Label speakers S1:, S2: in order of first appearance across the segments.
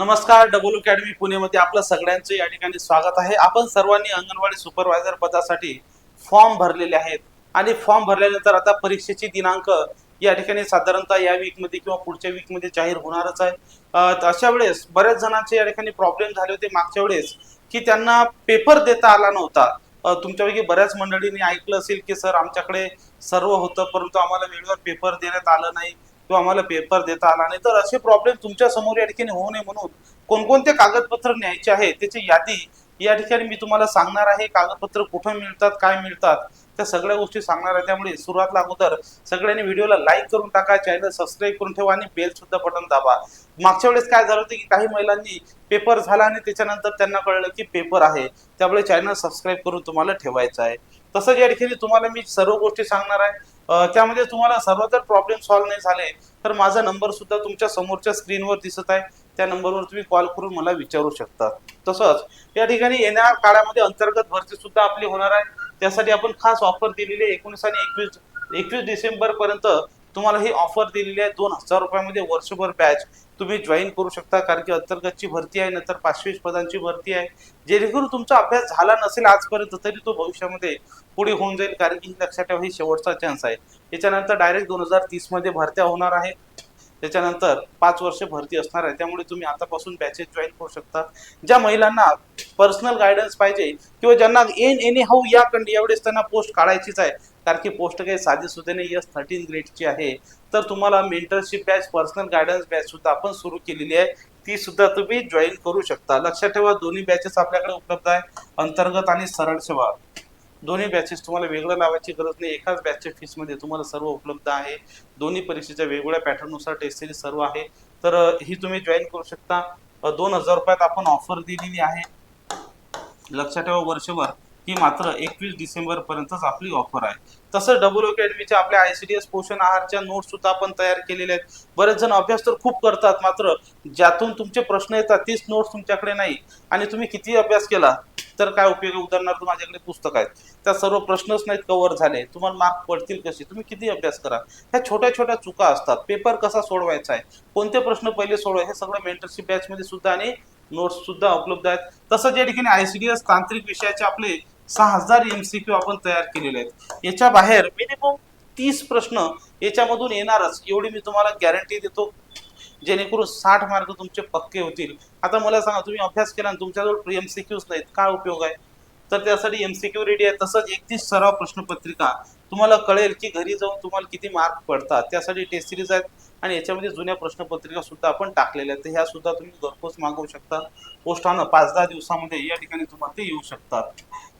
S1: नमस्कार double academy पुणेमध्ये आपलं सगळ्यांचं या ठिकाणी स्वागत आहे. आपण सर्वांनी अंगणवाडी सुपरवायझर पदासाठी फॉर्म भरलेले आहेत. आणि फॉर्म भरल्यानंतर आता परीक्षेची दिनांक या ठिकाणी साधारणतः या वीकमध्ये किंवा पुढच्या वीकमध्ये जाहीर होणारच आहे. अशा वेळेस बऱ्याच जणांचे या ठिकाणी प्रॉब्लेम झाले होते मागच्या वेळेस की त्यांना पेपर देता आला नव्हता. तुमच्यापैकी बऱ्याच मंडळींनी ऐकलं असेल की सर आमच्याकडे सर्व होतं परंतु आम्हाला वेळेवर पेपर देण्यात आलं नाही. तो आम्हाला पेपर देता आला नाही. तर असे प्रॉब्लेम तुमच्यासमोर या ठिकाणी होऊ नये म्हणून कोणकोणते कागदपत्र न्यायचे आहे त्याची यादी या ठिकाणी मी तुम्हाला सांगणार आहे. कागदपत्र कुठं मिळतात काय मिळतात त्या सगळ्या गोष्टी सांगणार आहे. त्यामुळे सुरुवातला अगोदर सगळ्यांनी व्हिडिओला लाईक करून टाका चॅनल सबस्क्राईब करून ठेवा आणि बेल सुद्धा बटन दाबा. मागच्या वेळेस काय झालं होतं की काही महिलांनी पेपर झाला आणि त्याच्यानंतर त्यांना कळलं की पेपर आहे. त्यामुळे चॅनल सबस्क्राईब करून तुम्हाला ठेवायचं आहे. तसंच या ठिकाणी तुम्हाला मी सर्व गोष्टी सांगणार आहे. त्यामध्ये तुम्हाला सर्व जर प्रॉब्लेम सॉल्व्ह नाही झाले तर माझा नंबर सुद्धा तुमच्या समोरच्या स्क्रीनवर दिसत आहे. त्या नंबरवर तुम्ही कॉल करून मला विचारू शकता. तसंच या ठिकाणी येणाऱ्या काळामध्ये अंतर्गत भरती सुद्धा आपली होणार आहे. त्यासाठी आपण खास ऑफर दिलेली आहे. एकोणीस आणि एकवीस एकवीस डिसेंबर पर्यंत तुम्हाला ही ऑफर दिलेली आहे. दोन हजार रुपयामध्ये वर्षभर बॅच तुम्ही जॉईन करू शकता. कारण की अंतर्गतची भरती आहे नंतर पाचशे पदांची भरती आहे. जेणेकरून तुमचा अभ्यास झाला नसेल आजपर्यंत तरी तो भविष्यामध्ये पुढे होऊन जाईल. कारण की लक्षात ठेवा ही शेवटचा चान्स आहे. त्याच्यानंतर डायरेक्ट दोन हजार तीसमध्ये भरत्या होणार आहेत त्याच्यानंतर पाच वर्ष भरती असणार आहे. त्यामुळे तुम्ही आतापासून बॅचेस जॉईन करू शकता. ज्या महिलांना पर्सनल गायडन्स पाहिजे किंवा ज्यांना एन एनी हाऊ या कंडी यावेळेस त्यांना पोस्ट काढायचीच आहे कारण की पोस्ट काही साधी सुद्धा नाही थर्टीन ग्रेडची आहे. तर तुम्हाला mentorship batch personal guidance batch सुद्धा आपण सुरू केलेली आहे. ती सुद्धा तुम्ही जॉईन करू शकता. लक्षात ठेवा दोन्ही बॅचेस आपल्याकडे उपलब्ध आहे. अंतर्गत आणि सरळ सेवा. दोन्ही बॅचेस तुम्हाला वेगळं लावायची गरज नाही. एकाच बॅचच्या फीसमध्ये तुम्हाला सर्व उपलब्ध आहे. दोन्ही परीक्षेच्या वेगवेगळ्या पॅटर्ननुसार टेस्ट सिरीज सर्व आहे. तर ही तुम्ही जॉईन करू शकता. दोन हजार रुपयात आपण ऑफर दिलेली आहे. लक्षात ठेवा वर्षभर. ही मात्र एकवीस डिसेंबर पर्यंतच आपली ऑफर आहे. तसंच डबल अकॅडमीच्या आपल्या आय सी डी एस पोषण आहारच्या नोट्स सुद्धा आपण तयार केलेल्या आहेत. बरेच जण अभ्यास तर खूप करतात मात्र ज्यातून तुमचे प्रश्न येतात तीच नोट्स तुमच्याकडे नाही. आणि तुम्ही किती अभ्यास केला तर काय उपयोग आहे? उदाहरणार्थ माझ्याकडे पुस्तक आहेत. त्या सर्व प्रश्नच नाहीत कव्हर झाले. तुम्हाला मार्क पडतील कसे? तुम्ही किती अभ्यास करा. ह्या छोट्या छोट्या चुका असतात. पेपर कसा सोडवायचा आहे? कोणते प्रश्न पहिले सोडवा? हे सगळं मेंटरशिप बॅचमध्ये सुद्धा आणि नोट्स सुद्धा उपलब्ध आहेत. तसंच या ठिकाणी आय सी बी एस तांत्रिक विषयाचे आपले सहा हजार एमसीक्यू आपण तयार केलेले आहेत. याच्या बाहेर मिनिमम तीस प्रश्न याच्यामधून येणारच. एवढी मी तुम्हाला गॅरंटी देतो. जेणेकरून साठ मार्क तुमचे पक्के होतील. आता मला सांगा तुम्ही अभ्यास केला आणि तुमच्याजवळ क्यूज नाहीत. काय उपयोग आहे? तर त्यासाठी एमसीक्यू रेडी आहे. तसंच एकतीस सराव प्रश्नपत्रिका. तुम्हाला कळेल की घरी जाऊन तुम्हाला किती मार्क पडतात. त्यासाठी टेस्ट सिरीज आहेत आणि याच्यामध्ये जुन्या प्रश्नपत्रिका सुद्धा आपण टाकलेल्या आहेत. तर ह्या सुद्धा तुम्ही घरपोच मागवू शकता. पोस्टानं पाच दहा दिवसामध्ये या ठिकाणी तुम्हाला ते येऊ शकतात.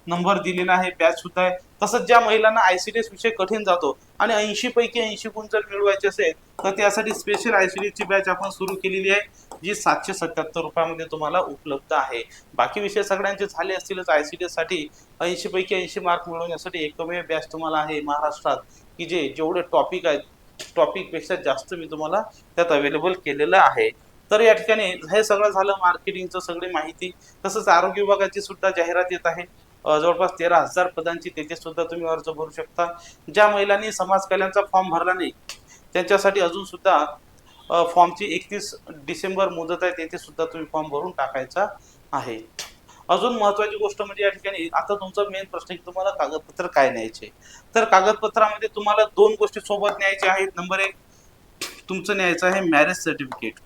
S1: नंबर दिलेला आहे बॅच सुद्धा आहे. तसंच ज्या महिलांना आयसीडीएस विषय कठीण जातो आणि ऐंशी पैकी ऐंशी गुण जर मिळवायचे असेल तर त्यासाठी स्पेशल आयसीडीएस ची बॅच आपण सुरू केलेली आहे जी सातशे सत्याहत्तर रुपयामध्ये तुम्हाला उपलब्ध आहे. बाकी विषय सगळ्यांचे झाले असतीलच आयसीडीएससाठी ऐंशी पैकी ऐंशी मार्क मिळवण्यासाठी एकमेव बॅच तुम्हाला आहे महाराष्ट्रात की जे जेवढे टॉपिक आहेत टॉपिकपेक्षा जास्त मी तुम्हाला त्यात अवेलेबल केलेलं आहे. तर या ठिकाणी हे सगळं झालं मार्केटिंगचं सगळी माहिती. तसंच आरोग्य विभागाची सुद्धा जाहिरात येत आहे. जवळपास तेरा हजार पदांची तेथे सुद्धा तुम्ही अर्ज भरू शकता. ज्या महिलांनी समाज कल्याणचा फॉर्म भरला नाही त्यांच्यासाठी अजून सुद्धा फॉर्मची एकतीस डिसेंबर मुदत आहे तेथे सुद्धा तुम्ही फॉर्म भरून टाकायचा आहे. अजून महत्वाची गोष्ट म्हणजे या ठिकाणी आता तुमचा मेन प्रश्न आहे की तुम्हाला कागदपत्र काय न्यायचे? तर कागदपत्रामध्ये तुम्हाला दोन गोष्टी सोबत न्यायच्या आहेत. नंबर एक तुमचं न्यायचं आहे मॅरेज सर्टिफिकेट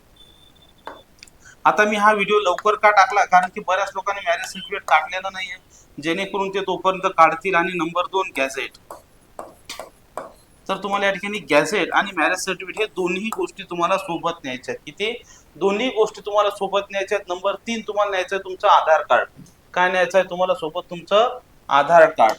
S1: आता मी हा व्हिडिओ लवकर का टाकला? कारण की बऱ्याच लोकांनी मॅरेज सर्टिफिकेट काढलेलं नाहीये. जेणेकरून ते तोपर्यंत काढतील आणि नंबर दोन गॅझेट तर तुम्हाला या ठिकाणी गॅझेट आणि मॅरेज सर्टिफिकेट हे दोन्ही गोष्टी तुम्हाला सोबत न्यायच्या आहेत. किती दोन्ही गोष्टी तुम्हाला सोबत न्यायच्या आहेत. नंबर तीन तुम्हाला न्यायचं आहे तुमचं आधार कार्ड. काय न्यायचं आहे तुम्हाला सोबत? तुमचं आधार कार्ड.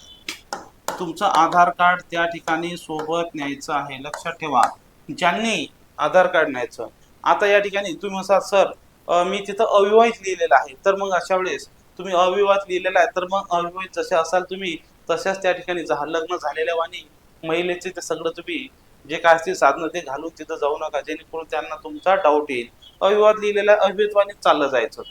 S1: तुमचं आधार कार्ड त्या ठिकाणी सोबत न्यायचं आहे. लक्षात ठेवा. ज्यांनी आधार कार्ड न्यायचं. आता या ठिकाणी तुम्ही असा सर मी तिथं अविवाहित लिहिलेलं आहे. तर मग अशा वेळेस तुम्ही अविवाहित लिहिलेला आहे तर मग अविवाहित जसे असाल तुम्ही तशाच त्या ठिकाणी जा- लग्न झालेल्या वाणी महिलेचे ते सगळं तुम्ही जे काय असतील साधनं ते घालून तिथं जाऊ नका जेणेकरून त्यांना तुमचा डाऊट येईल. अविवाद लिहिलेला अविवाहित चाललं जायचं.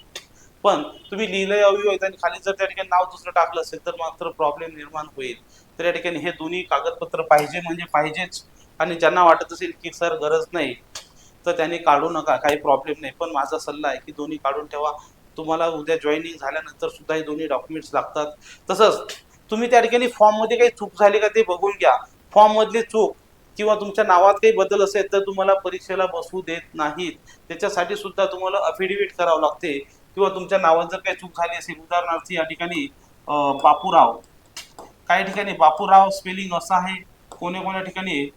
S1: पण तुम्ही लिहिलंय अविवाहित आणि खाली जर त्या ठिकाणी नाव दुसरं टाकलं असेल तर मात्र प्रॉब्लेम निर्माण होईल. तर या ठिकाणी हे दोन्ही कागदपत्र पाहिजे म्हणजे पाहिजेच. आणि ज्यांना वाटत असेल की सर गरज नाही तर त्यांनी काढू नका काही प्रॉब्लेम नाही. पण माझा सल्ला आहे की दोन्ही काढून ठेवा. तुम्हाला उद्या जॉईनिंग झाल्यानंतर सुद्धा हे दोन्ही डॉक्युमेंट्स लागतात. तसंच तुम्ही त्या ठिकाणी फॉर्ममध्ये काही चूक झाली का ते बघून घ्या. फॉर्ममधली चूक किंवा तुमच्या नावात काही बदल असेल तर तुम्हाला परीक्षेला बसू देत नाहीत. त्याच्यासाठी सुद्धा तुम्हाला अफिडेव्हिट करावं लागते. किंवा तुमच्या नावात जर काही चूक झाली असेल उदाहरणार्थ या ठिकाणी बापूराव. काही ठिकाणी बापूराव स्पेलिंग असं आहे. कोण्या कोण्या ठिकाणी?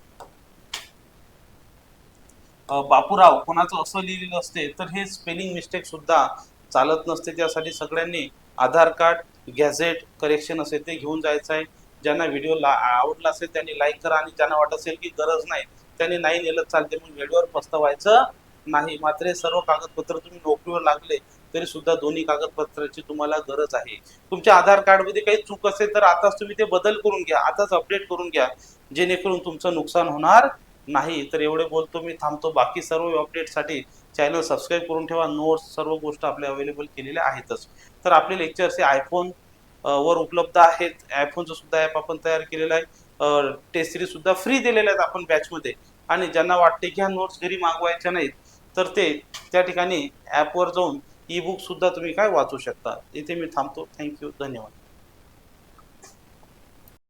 S1: बापूराव कोणाचं असं लिहिलेलं असते तर हे स्पेलिंग मिस्टेक सुद्धा चालत नसते. त्यासाठी सगळ्यांनी आधार कार्ड गॅझेट करेक्शन असेल ते घेऊन जायचं आहे. ज्यांना व्हिडिओ ला आवडला असेल त्यांनी लाईक करा आणि ज्यांना वाटत असेल की गरज नाही त्यांनी नाही नेलं चालते. मग व्हिडिओवर पस्तवायचं नाही. मात्र हे सर्व कागदपत्र तुम्ही नोकरीवर लागले तरी सुद्धा दोन्ही कागदपत्राची तुम्हाला गरज आहे. तुमच्या आधार कार्डमध्ये काही चूक असेल तर आताच तुम्ही ते बदल करून घ्या. आताच अपडेट करून घ्या. जेणेकरून तुमचं नुकसान होणार नाही. तर एवढे बोलतो मी थांबतो. बाकी सर्व अपडेटसाठी चॅनल सबस्क्राईब करून ठेवा. नोट्स सर्व गोष्ट आपल्या अवेलेबल केलेल्या आहेतच. तर आपले लेक्चर्स हे आयफोन वर उपलब्ध आहेत. आयफोनचं सुद्धा ॲप आपण तयार केलेलं आहे. टेस्ट सिरीज सुद्धा फ्री दिलेल्या आहेत आपण बॅचमध्ये आणि ज्यांना वाटते की ह्या नोट्स घरी मागवायच्या नाहीत तर ते त्या ठिकाणी ॲपवर जाऊन ई बुक सुद्धा तुम्ही काय वाचू शकता. इथे मी थांबतो. थँक्यू धन्यवाद.